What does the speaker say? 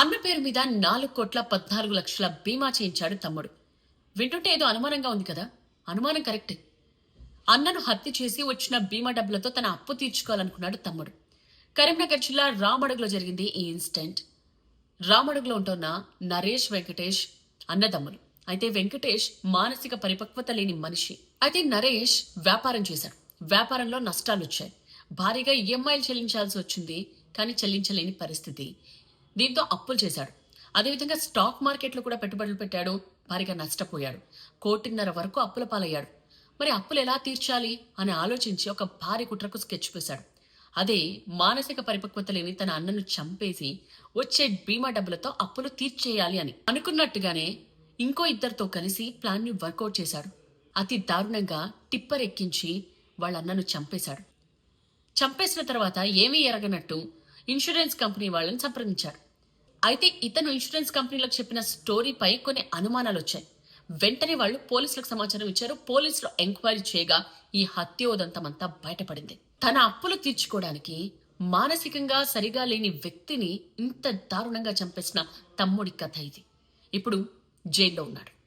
అన్న పేరు మీద నాలుగు కోట్ల పద్నాలుగు లక్షల బీమా చేయించాడు తమ్ముడు. వింటుంటే ఏదో అనుమానంగా ఉంది కదా? అనుమానం కరెక్ట్. అన్నను హత్య చేసి వచ్చిన బీమా డబ్బులతో తన అప్పు తీర్చుకోవాలనుకున్నాడు తమ్ముడు. కరీంనగర్ జిల్లా రామడుగులో జరిగింది ఈ ఇన్సిడెంట్. రామడుగులో ఉంటున్న నరేష్ వెంకటేష్ అన్నదమ్ములు అయితే వెంకటేష్ మానసిక పరిపక్వత లేని మనిషి. అయితే నరేష్ వ్యాపారం చేశాడు. వ్యాపారంలో నష్టాలు వచ్చాయి భారీగా ఈఎంఐలు చెల్లించాల్సి వచ్చింది కానీ చెల్లించలేని పరిస్థితి. దీంతో అప్పులు చేశాడు. అదేవిధంగా స్టాక్ మార్కెట్లో కూడా పెట్టుబడులు పెట్టాడు. భారీగా నష్టపోయాడు. కోటిన్నర వరకు అప్పుల పాలయ్యాడు. మరి అప్పులు ఎలా తీర్చాలి అని ఆలోచించి ఒక భారీ కుట్రకు స్కెచ్ వేశాడు అదే మానసిక పరిపక్వత లేని తన అన్నను చంపేసి వచ్చే బీమా డబ్బులతో అప్పులు తీర్చేయాలి అని అనుకున్నట్టుగానే ఇంకో ఇద్దరితో కలిసి ప్లాన్ని వర్కౌట్ చేశాడు. అతి దారుణంగా టిప్పర్ ఎక్కించి వాళ్ళ అన్నను చంపేశాడు. చంపేసిన తర్వాత ఏమీ ఎరగనట్టు ఇన్సూరెన్స్ కంపెనీ వాళ్ళని సంప్రదించాడు అయితే ఇతను ఇన్సూరెన్స్ కంపెనీలకు చెప్పిన స్టోరీపై కొన్ని అనుమానాలు వచ్చాయి. వెంటనే వాళ్ళు పోలీసులకు సమాచారం ఇచ్చారు. పోలీసులు ఎంక్వైరీ చేయగా ఈ హత్యోదంతమంతా బయటపడింది. తన అప్పులు తీర్చుకోవడానికి మానసికంగా సరిగా లేని వ్యక్తిని ఇంత దారుణంగా చంపేసిన తమ్ముడి కథ ఇది. ఇప్పుడు జైల్లో ఉన్నాడు.